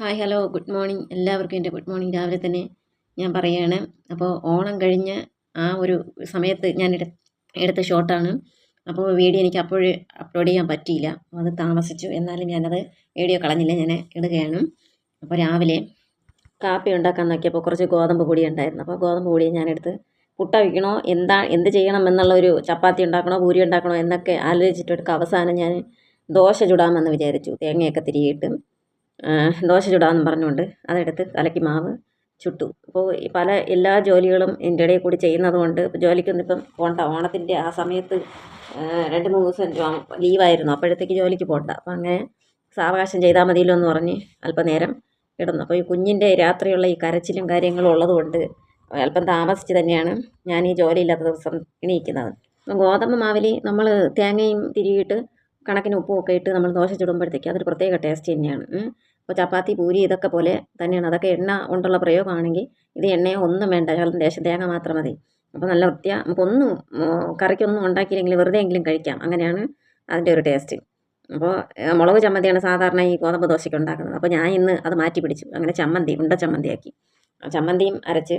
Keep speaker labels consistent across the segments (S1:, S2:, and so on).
S1: Hi hello good morning. എല്ലാവർക്കും എന്റെ good morning. രാവിലെ തന്നെ ഞാൻ പറയുകയാണ്. അപ്പോൾ ഓണം കഴിഞ്ഞ് ആ ഒരു സമയത്ത് ഞാൻ എടു എടുത്ത ഷോട്ടാണ്. അപ്പോൾ വീഡിയോ എനിക്ക് അപ്പോൾ അപ്ലോഡ് ചെയ്യാൻ പറ്റിയില്ല. അത് താമസിച്ചു. എന്നാലും ഞാനത് വീഡിയോ കളഞ്ഞില്ല. ഞാൻ ഇടുകയാണ് അപ്പോൾ രാവിലെ കാപ്പി ഉണ്ടാക്കാൻ നോക്കിയപ്പോൾ കുറച്ച് ഗോതമ്പ് പൊടി ഉണ്ടായിരുന്നു. അപ്പോൾ ഗോതമ്പ് പൊടി ഞാനെടുത്ത് പുട്ട വയ്ക്കണോ? എന്താ എന്ത് ചെയ്യണം എന്നുള്ള ഒരു ചപ്പാത്തി ഉണ്ടാക്കണോ? പൂരി ഉണ്ടാക്കണോ? എന്നൊക്കെ ആലോചിച്ചിട്ട് അവസാനം ഞാൻ ദോശ ചുടാമെന്ന് വിചാരിച്ചു. തേങ്ങയൊക്കെ തിരിയിട്ട്. ദോശ ചുടാമെന്ന് പറഞ്ഞുകൊണ്ട് അതെടുത്ത് കലക്കി മാവ് ചുട്ടു. അപ്പോൾ പല എല്ലാ ജോലികളും ഇതിന്റെ ഇടയിൽ കൂടി ചെയ്യുന്നത് കൊണ്ട് ജോലിക്കൊന്നും ഇപ്പം പോകണ്ട ഓണത്തിന്റെ ആ സമയത്ത് രണ്ട് മൂന്ന് ദിവസം ലീവായിരുന്നു. അപ്പോഴത്തേക്ക് ജോലിക്ക് പോകണ്ട അപ്പം അങ്ങനെ സാവകാശം ചെയ്താൽ മതിയല്ലോ എന്ന് പറഞ്ഞ് അല്പനേരം കിടന്നു. അപ്പോൾ ഈ കുഞ്ഞിന്റെ രാത്രിയുള്ള ഈ കരച്ചിലും കാര്യങ്ങളും ഉള്ളതുകൊണ്ട് അല്പം താമസിച്ച് തന്നെയാണ് ഞാൻ ഈ ജോലിയില്ലാത്ത ദിവസം എണീക്കുന്നത്. ഗോതമ്പ് മാവിൽ നമ്മൾ തേങ്ങയും തിരിയിട്ട് കണക്കിന് ഉപ്പും ഒക്കെ ഇട്ട് നമ്മൾ ദോശ ചുടുമ്പോഴത്തേക്ക് അതൊരു പ്രത്യേക ടേസ്റ്റ് തന്നെയാണ്. അപ്പോൾ ചപ്പാത്തി പൂരി ഇതൊക്കെ പോലെ തന്നെയാണ്. അതൊക്കെ എണ്ണ കൊണ്ടുള്ള പ്രയോഗമാണെങ്കിൽ ഇത് എണ്ണയോ ഒന്നും വേണ്ട. ശകലം ദേശം തേങ്ങ മാത്രം മതി. അപ്പോൾ നല്ല വൃത്തിയാ. നമുക്കൊന്നും കറിക്കൊന്നും ഉണ്ടാക്കിയില്ലെങ്കിൽ വെറുതെ എങ്കിലും കഴിക്കാം. അങ്ങനെയാണ് അതിന്റെ ഒരു ടേസ്റ്റ്. അപ്പോൾ മുളക് ചമ്മന്തിയാണ് സാധാരണ ഈ ഗോതമ്പ് ദോശയ്ക്ക് ഉണ്ടാക്കുന്നത്. അപ്പോൾ ഞാൻ ഇന്ന് അത് മാറ്റി പിടിച്ചു അങ്ങനെ ചമ്മന്തി ഉണ്ട ചമ്മന്തിയാക്കി. ചമ്മന്തിയും അരച്ച്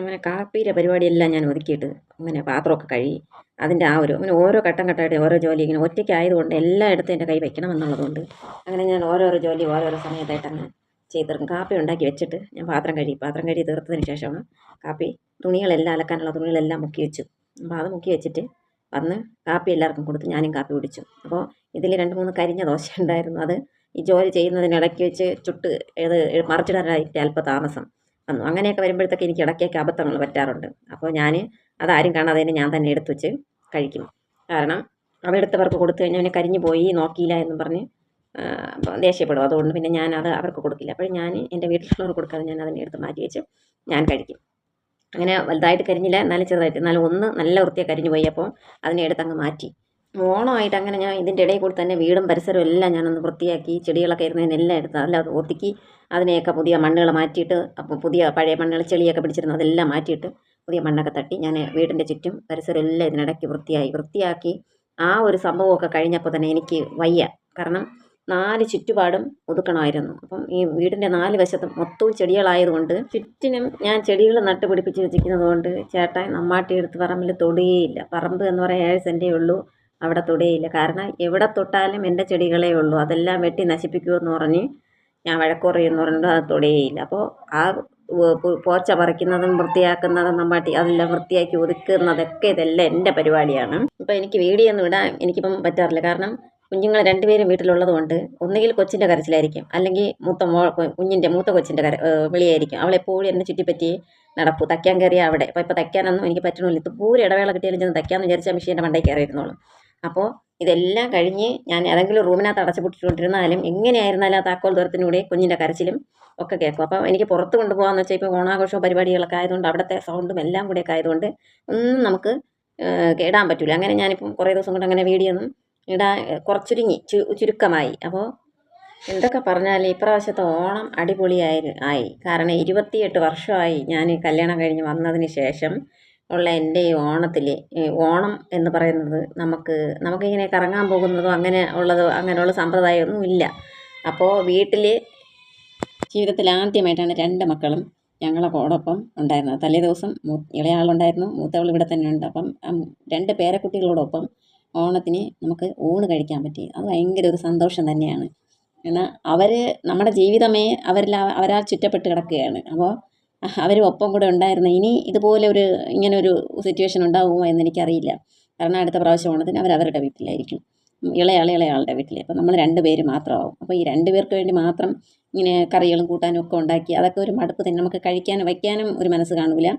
S1: അങ്ങനെ കാപ്പിയിലെ പരിപാടിയെല്ലാം ഞാൻ ഒതുക്കിയിട്ട് അങ്ങനെ പാത്രമൊക്കെ കഴുകി അതിന്റെ ആ ഒരു അങ്ങനെ ഓരോ ഘട്ടം ഘട്ടമായിട്ട് ഓരോ ജോലി ഇങ്ങനെ ഒറ്റയ്ക്കായതുകൊണ്ട് എല്ലായിടത്തും എന്റെ കൈ വെക്കണം എന്നുള്ളതുകൊണ്ട് അങ്ങനെ ഞാൻ ഓരോരോ ജോലി ഓരോരോ സമയത്തായിട്ട് അങ്ങനെ ചെയ്ത് കാപ്പി ഉണ്ടാക്കി വെച്ചിട്ട് ഞാൻ പാത്രം കഴുകി. പാത്രം കഴുകി തീർത്തതിന് ശേഷമാണ് കാപ്പി തുണികളെല്ലാം അലക്കാനുള്ള തുണികളെല്ലാം മുക്കി വെച്ചു. അപ്പോൾ അത് മുക്കി വെച്ചിട്ട് വന്ന് കാപ്പി എല്ലാവർക്കും കൊടുത്ത് ഞാനും കാപ്പി കുടിച്ചു. അപ്പോൾ ഇതിൽ രണ്ട് മൂന്ന് കരിഞ്ഞ ദോശ ഉണ്ടായിരുന്നു. അത് ഈ ജോലി ചെയ്യുന്നതിനിടയ്ക്ക് വെച്ച് ചുട്ട് ഇത് മറിച്ചിടാനായിട്ട് അല്പ താമസം. വന്നു. അങ്ങനെയൊക്കെ വരുമ്പോഴത്തേക്ക് എനിക്ക് ഇടയ്ക്കൊക്കെ അബദ്ധങ്ങൾ പറ്റാറുണ്ട്. അപ്പോൾ ഞാൻ അതാരും കാണാതെ തന്നെ ഞാൻ തന്നെ എടുത്തു വെച്ച് കഴിക്കും. കാരണം അതെടുത്തവർക്ക് കൊടുത്തു കഴിഞ്ഞാൽ അവനെ കരിഞ്ഞു പോയി നോക്കിയില്ല എന്ന് പറഞ്ഞ് ദേഷ്യപ്പെടും. അതുകൊണ്ട് പിന്നെ ഞാൻ അത് അവർക്ക് കൊടുക്കില്ല. അപ്പോൾ ഞാൻ എന്റെ വീട്ടിലുള്ളവർ കൊടുക്കാതെ ഞാൻ അതിനെ എടുത്ത് മാറ്റി വെച്ച് ഞാൻ കഴിക്കും. അങ്ങനെ വലുതായിട്ട് കരിഞ്ഞില്ല. എന്നാലും ചെറുതായിട്ട്. എന്നാലും ഒന്ന് നല്ല വൃത്തിയായി കരിഞ്ഞു പോയി. അപ്പോൾ അതിനെ എടുത്ത് അങ്ങ് മാറ്റി. ഓണമായിട്ട് അങ്ങനെ ഞാൻ ഇതിന്റെ ഇടയിൽ കൂടി തന്നെ വീടും പരിസരവും എല്ലാം ഞാനൊന്ന് വൃത്തിയാക്കി ചെടികളൊക്കെ ഇരുന്നതിനെല്ലാം എടുത്ത് അല്ലാതെ ഒതുക്കി അതിനെയൊക്കെ പുതിയ മണ്ണുകൾ മാറ്റിയിട്ട് അപ്പോൾ പുതിയ പഴയ മണ്ണുകൾ ചെളിയൊക്കെ പിടിച്ചിരുന്നു അതെല്ലാം മാറ്റിയിട്ട് പുതിയ മണ്ണൊക്കെ തട്ടി ഞാൻ വീടിന്റെ ചുറ്റും പരിസരം എല്ലാം ഇതിനിടയ്ക്ക് വൃത്തിയായി. വൃത്തിയാക്കി ആ ഒരു സംഭവമൊക്കെ കഴിഞ്ഞപ്പോൾ തന്നെ എനിക്ക് വയ്യ. കാരണം നാല് ചുറ്റുപാടും ഒതുക്കണമായിരുന്നു. അപ്പം ഈ വീടിന്റെ നാല് വശത്തും മൊത്തവും ചെടികളായതുകൊണ്ട് ചുറ്റിനും ഞാൻ ചെടികൾ നട്ടുപിടിപ്പിച്ച് വെച്ചിരിക്കുന്നത് കൊണ്ട് ചേട്ടായി നമ്മാട്ടി എടുത്ത് പറമ്പിൽ തൊടുകയില്ല. പറമ്പ് എന്ന് പറയാൻ ഏഴ് സെന്റേ ഉള്ളൂ. അവിടെ തൊടുകയില്ല കാരണം എവിടെ തൊട്ടാലും എന്റെ ചെടികളേ ഉള്ളൂ. അതെല്ലാം വെട്ടി നശിപ്പിക്കുമെന്ന് പറഞ്ഞ് ഞാൻ വഴക്കുറയെന്ന് പറഞ്ഞിട്ട് അത് തൊടുകയില്ല അപ്പോൾ ആ പോച്ച പറിക്കുന്നതും വൃത്തിയാക്കുന്നതും നമ്മൾ അതെല്ലാം വൃത്തിയാക്കി ഒതുക്കുന്നതൊക്കെ ഇതെല്ലാം എന്റെ പരിപാടിയാണ്. ഇപ്പോൾ എനിക്ക് വീഡിയോ ഒന്നും ഇടാൻ എനിക്കിപ്പം പറ്റാറില്ല. കാരണം കുഞ്ഞുങ്ങൾ രണ്ടുപേരും വീട്ടിലുള്ളത് കൊണ്ട് ഒന്നുകിൽ കൊച്ചിന്റെ കരച്ചിലായിരിക്കും. അല്ലെങ്കിൽ മൂത്ത മോ കുഞ്ഞിന്റെ മൂത്ത കൊച്ചിന്റെ കര വിളിയായിരിക്കും. അവളെപ്പോഴും എന്നെ ചുറ്റിപ്പറ്റി നടപ്പു. തയ്ക്കാൻ കയറിയ അവിടെ. അപ്പോൾ ഇപ്പോൾ തയ്ക്കാനൊന്നും എനിക്ക് പറ്റണമില്ല. ഇത് പൂര ഇടവേള കിട്ടിയാലും ചെന്ന് തയ്ക്കാമെന്ന് വിചാരിച്ചാൽ മെഷീന്റെ മണ്ടയിൽ കയറിയിരുന്നോളൂ. അപ്പോൾ ഇതെല്ലാം കഴിഞ്ഞ് ഞാൻ ഏതെങ്കിലും റൂമിനകത്ത് അടച്ചുപൊട്ടിച്ചുകൊണ്ടിരുന്നാലും എങ്ങനെയായിരുന്നാലും ആ താക്കോൽ ദൂരത്തിനൂടെ കുഞ്ഞിന്റെ കരച്ചിലും ഒക്കെ കേൾക്കും. അപ്പോൾ എനിക്ക് പുറത്ത് കൊണ്ടുപോകാമെന്ന് വെച്ചാൽ ഇപ്പോൾ ഓണാഘോഷവും പരിപാടികളൊക്കെ ആയതുകൊണ്ട് അവിടുത്തെ സൗണ്ടും എല്ലാം കൂടെയൊക്കെ ആയതുകൊണ്ട് ഒന്നും നമുക്ക് കേടാൻ പറ്റില്ല അങ്ങനെ ഞാനിപ്പം കുറേ ദിവസം കൊണ്ട് അങ്ങനെ വീഡിയോ ഒന്നും ഇടാൻ കുറച്ചുരുങ്ങി ചു ചുരുക്കമായി. അപ്പോൾ എന്തൊക്കെ പറഞ്ഞാൽ ഇപ്രാവശ്യത്തെ ഓണം അടിപൊളിയായി ആയി. കാരണം ഇരുപത്തിയെട്ട് വർഷമായി ഞാൻ കല്യാണം കഴിഞ്ഞ് വന്നതിന് ശേഷം ഉള്ള എന്റെ ഈ ഓണത്തിൽ ഓണം എന്ന് പറയുന്നത് നമുക്ക് നമുക്കിങ്ങനെ കറങ്ങാൻ പോകുന്നതോ അങ്ങനെ ഉള്ളതോ അങ്ങനെയുള്ള സമ്പ്രദായമൊന്നും ഇല്ല. അപ്പോൾ വീട്ടിൽ ജീവിതത്തിൽ ആദ്യമായിട്ടാണ് രണ്ട് മക്കളും ഞങ്ങളെ ഞങ്ങളോടൊപ്പം ഉണ്ടായിരുന്നത്. തലേ ദിവസം ഇളയാളുണ്ടായിരുന്നു മൂത്തവൾ ഇവിടെ തന്നെ ഉണ്ട്. അപ്പം രണ്ട് പേരക്കുട്ടികളോടൊപ്പം ഓണത്തിന് നമുക്ക് ഊണ് കഴിക്കാൻ പറ്റി. അത് ഭയങ്കര ഒരു സന്തോഷം തന്നെയാണ്. എന്നാൽ അവർ നമ്മുടെ ജീവിതമേ അവരിൽ അവരാൽ ചുറ്റപ്പെട്ട് കിടക്കുകയാണ്. അപ്പോൾ അവരും ഒപ്പം കൂടെ ഉണ്ടായിരുന്നു. ഇനി ഇതുപോലെ ഒരു ഇങ്ങനെ ഒരു സിറ്റുവേഷൻ ഉണ്ടാകുമോ എന്ന് എനിക്കറിയില്ല. കാരണം അടുത്ത പ്രാവശ്യം ഓണത്തിന് അവർ അവരുടെ വീട്ടിലായിരിക്കും. ഇളയാൾ ഇളയാളുടെ വീട്ടിൽ അപ്പോൾ നമ്മൾ രണ്ട് പേര് മാത്രമാവും. അപ്പോൾ ഈ രണ്ട് പേർക്ക് വേണ്ടി മാത്രം ഇങ്ങനെ കറികളും കൂട്ടാനും ഒക്കെ ഉണ്ടാക്കി അതൊക്കെ ഒരു മടുപ്പ് തന്നെ. നമുക്ക് കഴിക്കാനും വയ്ക്കാനും ഒരു മനസ്സ് കാണില്ല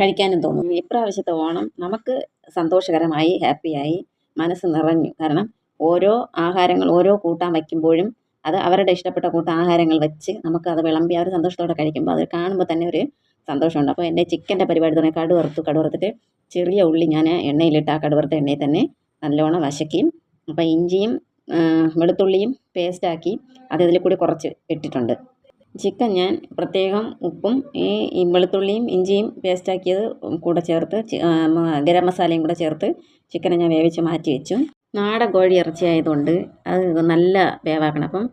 S1: കഴിക്കാനും തോന്നും. ഇപ്രാവശ്യത്തെ ഓണം നമുക്ക് സന്തോഷകരമായി ഹാപ്പിയായി മനസ്സ് നിറഞ്ഞു. കാരണം ഓരോ ആഹാരങ്ങൾ ഓരോ കൂട്ടാൻ വയ്ക്കുമ്പോഴും അത് അവരുടെ ഇഷ്ടപ്പെട്ട കൂട്ട ആഹാരങ്ങൾ വെച്ച് നമുക്ക് അത് വിളമ്പി അവർ സന്തോഷത്തോടെ കഴിക്കുമ്പോൾ അത് കാണുമ്പോൾ തന്നെ ഒരു സന്തോഷമുണ്ട്. അപ്പോൾ എന്റെ ചിക്കന്റെ പരിപാടി തന്നെ കടുവറുത്തു കടുവറുത്തിട്ട് ചെറിയ ഉള്ളി ഞാൻ എണ്ണയിലിട്ട് ആ കടുവറുത്ത എണ്ണയിൽ തന്നെ നല്ലോണം വശക്കിയും അപ്പോൾ ഇഞ്ചിയും വെളുത്തുള്ളിയും പേസ്റ്റാക്കി അത് ഇതിൽ കൂടി കുറച്ച് ഇട്ടിട്ടുണ്ട്. ചിക്കൻ ഞാൻ പ്രത്യേകം ഉപ്പും ഈ വെളുത്തുള്ളിയും ഇഞ്ചിയും പേസ്റ്റാക്കിയത് കൂടെ ചേർത്ത് ഗരം മസാലയും കൂടെ ചേർത്ത് ചിക്കനെ ഞാൻ വേവിച്ച് മാറ്റി വെച്ചു. നാടൻ കോഴി ഇറച്ചി ആയതുകൊണ്ട് അത് നല്ല വേവാക്കണം. അപ്പം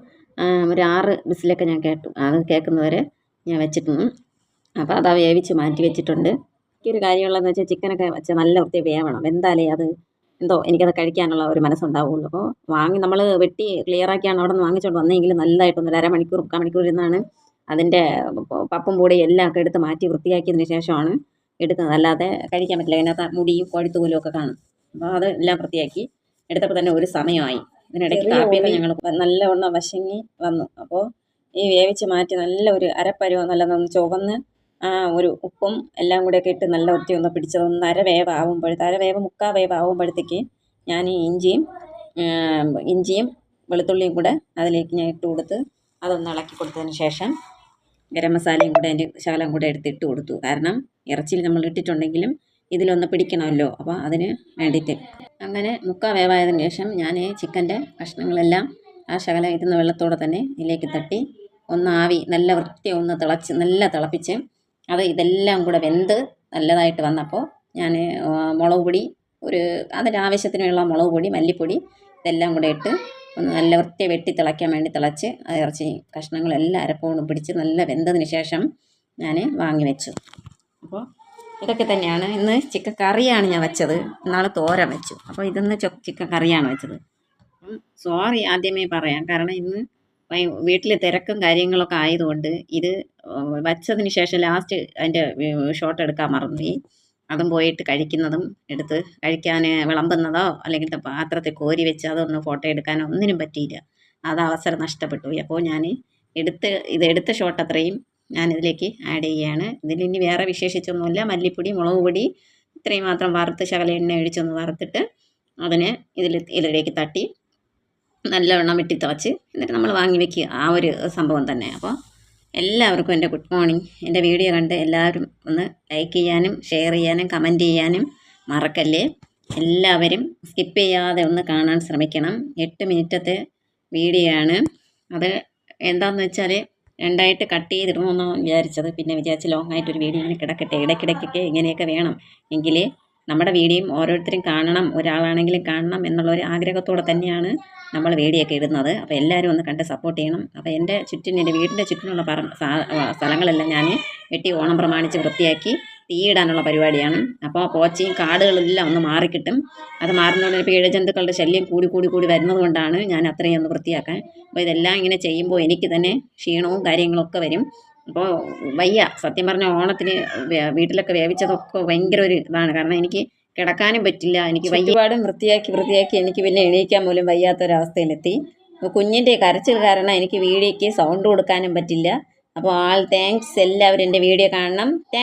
S1: ഒരു ആറ് വിസിലൊക്കെ ഞാൻ കേട്ടു. അത് കേൾക്കുന്നവരെ ഞാൻ വെച്ചിട്ടുണ്ട്. അപ്പോൾ അത് വേവിച്ച് മാറ്റി വെച്ചിട്ടുണ്ട്. എനിക്കൊരു കാര്യമുള്ളതെന്ന് വെച്ചാൽ ചിക്കനൊക്കെ വെച്ചാൽ നല്ല വൃത്തി വേവണം. എന്തായാലേ അത് എന്തോ എനിക്കത് കഴിക്കാനുള്ള ഒരു മനസ്സുണ്ടാവുള്ളൂ. അപ്പോൾ വാങ്ങി നമ്മൾ വെട്ടി ക്ലിയറാക്കിയാണ് അവിടെ നിന്ന് വാങ്ങിച്ചുകൊണ്ട് വന്നെങ്കിൽ നല്ലതായിട്ടൊന്ന് അരമണിക്കൂർ മുക്കാൽ മണിക്കൂർ ഇരുന്നാണ് അതിന്റെ പപ്പും പൊടിയും എല്ലാം ഒക്കെ എടുത്ത് മാറ്റി വൃത്തിയാക്കിയതിന് ശേഷമാണ് എടുക്കുന്നത്. അല്ലാതെ കഴിക്കാൻ പറ്റില്ല. അതിനകത്ത് മുടിയും കോഴിത്തൂലും ഒക്കെ കാണും. അപ്പോൾ അത് എല്ലാം വൃത്തിയാക്കി എടുത്തപ്പോൾ തന്നെ ഒരു സമയമായി. ഇതിനിടയ്ക്ക്
S2: ചെറിയ
S1: കാപ്പിയൊക്കെ. ഞങ്ങൾ നല്ലവണ്ണം വശങ്ങി വന്നു. അപ്പോൾ ഈ വേവിച്ച് മാറ്റി നല്ല ഒരു അരപ്പരുവ നല്ല നന്ന് ചുവന്ന് ആ ഒരു ഉപ്പും എല്ലാം കൂടെയൊക്കെ ഇട്ട് നല്ല വൃത്തി ഒന്ന് പിടിച്ചത് ഒന്ന് അര വേവ് ആകുമ്പോഴത്തെ അര വേവ് മുക്കാ വേവ് ആവുമ്പോഴത്തേക്ക് ഞാൻ ഈ ഇഞ്ചിയും ഇഞ്ചിയും വെളുത്തുള്ളിയും കൂടെ അതിലേക്ക് ഞാൻ ഇട്ട് കൊടുത്ത് അതൊന്ന് ഇളക്കി കൊടുത്തതിന് ശേഷം ഗരം മസാലയും കൂടെ അതിന്റെ ശകലം കൂടെ എടുത്ത് ഇട്ട് കൊടുത്തു. കാരണം ഇറച്ചിയിൽ നമ്മൾ ഇട്ടിട്ടുണ്ടെങ്കിലും ഇതിലൊന്ന് പിടിക്കണമല്ലോ. അപ്പോൾ അതിന് വേണ്ടിയിട്ട് അങ്ങനെ മുക്കാ വേവായതിന് ശേഷം ഞാൻ ഈ ചിക്കന്റെ കഷ്ണങ്ങളെല്ലാം ആ ശകലം ഇരുന്ന വെള്ളത്തോടെ തന്നെ ഇതിലേക്ക് തട്ടി ഒന്ന് ആവി നല്ല വൃത്തി ഒന്ന് തിളച്ച് നല്ല തിളപ്പിച്ച് അത് ഇതെല്ലാം കൂടെ വെന്ത് നല്ലതായിട്ട് വന്നപ്പോൾ ഞാൻ മുളക് പൊടി ഒരു അതിന്റെ ആവശ്യത്തിനുള്ള മുളക് പൊടി മല്ലിപ്പൊടി ഇതെല്ലാം കൂടെ ഇട്ട് ഒന്ന് നല്ല വൃത്തി വെട്ടി തിളയ്ക്കാൻ വേണ്ടി തിളച്ച് അത് ഇറച്ചി കഷ്ണങ്ങളെല്ലാം അരപ്പോണ്ടും പിടിച്ച് നല്ല വെന്തതിന് ശേഷം ഞാൻ വാങ്ങി വെച്ചു. അപ്പോൾ ഇതൊക്കെ തന്നെയാണ്. ഇന്ന് ചിക്കൻ കറിയാണ് ഞാൻ വെച്ചത്. നാളെ തോരൻ വെച്ചു. അപ്പോൾ ഇതൊന്ന് ചിക്കൻ കറിയാണ് വെച്ചത്. സോറി ആദ്യമേ പറയാം. കാരണം ഇന്ന് വീട്ടിൽ തിരക്കും കാര്യങ്ങളൊക്കെ ആയതുകൊണ്ട് ഇത് വച്ചതിന് ശേഷം ലാസ്റ്റ് അതിന്റെ ഷോട്ട് എടുക്കാൻ മറന്നുപോയി. അതും പോയിട്ട് കഴിക്കുന്നതും എടുത്ത് കഴിക്കാൻ വിളമ്പുന്നതോ അല്ലെങ്കിൽ പാത്രത്തിൽ കോരി വെച്ച് അതൊന്ന് ഫോട്ടോ എടുക്കാനോ ഒന്നിനും പറ്റിയില്ല. അത് അവസരം നഷ്ടപ്പെട്ടു. അപ്പോൾ ഞാൻ എടുത്ത് ഇത് എടുത്ത ഷോട്ട് അത്രയും ഞാൻ ഇതിലേക്ക് ആഡ് ചെയ്യുകയാണ് ഇതിൽ ഇനി വേറെ വിശേഷിച്ചൊന്നുമില്ല. മല്ലിപ്പൊടി മുളക് പൊടി ഇത്രയും മാത്രം വറുത്ത് ശകല എണ്ണ ഒഴിച്ചൊന്ന് വറുത്തിട്ട് അതിനെ ഇതിൽ ഇതിലേക്ക് തട്ടി നല്ലവണ്ണം വെട്ടി തുളച്ച് എന്നിട്ട് നമ്മൾ വാങ്ങി വെക്കുക. ആ ഒരു സംഭവം തന്നെ. അപ്പോൾ എല്ലാവർക്കും എന്റെ ഗുഡ് മോർണിംഗ്. എന്റെ വീഡിയോ കണ്ട് എല്ലാവരും ഒന്ന് ലൈക്ക് ചെയ്യാനും ഷെയർ ചെയ്യാനും കമന്റ് ചെയ്യാനും മറക്കല്ലേ? എല്ലാവരും സ്കിപ്പ് ചെയ്യാതെ ഒന്ന് കാണാൻ ശ്രമിക്കണം. എട്ട് മിനിറ്റത്തെ വീഡിയോ ആണ്. അത് എന്താണെന്ന് വെച്ചാൽ രണ്ടായിട്ട് കട്ട് ചെയ്തിടണമെന്നാണ് വിചാരിച്ചത്. പിന്നെ വിചാരിച്ച് ലോങ് ആയിട്ടൊരു വീഡിയോ ഇങ്ങനെ കിടക്കട്ടെ ഇടയ്ക്കിടയ്ക്കൊക്കെ ഇങ്ങനെയൊക്കെ വേണം. എങ്കിൽ നമ്മുടെ വീഡിയോയും ഓരോരുത്തരും കാണണം ഒരാളാണെങ്കിലും കാണണം എന്നുള്ള ഒരു ആഗ്രഹത്തോടെ തന്നെയാണ് നമ്മൾ വീഡിയോ ഒക്കെ ഇടുന്നത്. അപ്പോൾ എല്ലാവരും ഒന്ന് കണ്ട് സപ്പോർട്ട് ചെയ്യണം. അപ്പോൾ എന്റെ ചുറ്റിനും എന്റെ വീടിന്റെ ചുറ്റിനുള്ള പറ സ്ഥലങ്ങളെല്ലാം ഞാൻ വെട്ടി ഓണം പ്രമാണിച്ച് വൃത്തിയാക്കി തീയിടാനുള്ള പരിപാടിയാണ്. അപ്പോൾ പോച്ചയും കാടുകളെല്ലാം ഒന്ന് മാറിക്കിട്ടും. അത് മാറുന്നതുകൊണ്ട് ഇപ്പോൾ ഇഴജന്തുക്കളുടെ ശല്യം കൂടി കൂടി കൂടി വരുന്നത് കൊണ്ടാണ് ഞാൻ അത്രയും ഒന്ന് വൃത്തിയാക്കാൻ. അപ്പോൾ ഇതെല്ലാം ഇങ്ങനെ ചെയ്യുമ്പോൾ എനിക്ക് തന്നെ ക്ഷീണവും കാര്യങ്ങളൊക്കെ വരും. അപ്പോൾ വയ്യ. സത്യം പറഞ്ഞ ഓണത്തിന് വീട്ടിലൊക്കെ വേവിച്ചതൊക്കെ ഭയങ്കര ഒരു ഇതാണ്. കാരണം എനിക്ക് കിടക്കാനും പറ്റില്ല. എനിക്ക് വയ്യപാടും വൃത്തിയാക്കി വൃത്തിയാക്കി എനിക്ക് പിന്നെ എണീക്കാൻ പോലും വയ്യാത്തൊരവസ്ഥയിലെത്തി. കുഞ്ഞിന്റെ കരച്ചിൽ കാരണം എനിക്ക് വീഡിയോയ്ക്ക് സൗണ്ട് കൊടുക്കാനും പറ്റില്ല. അപ്പോൾ ആൾ താങ്ക്സ് എല്ലാവരും എന്റെ വീഡിയോ കാണണം. താങ്ക്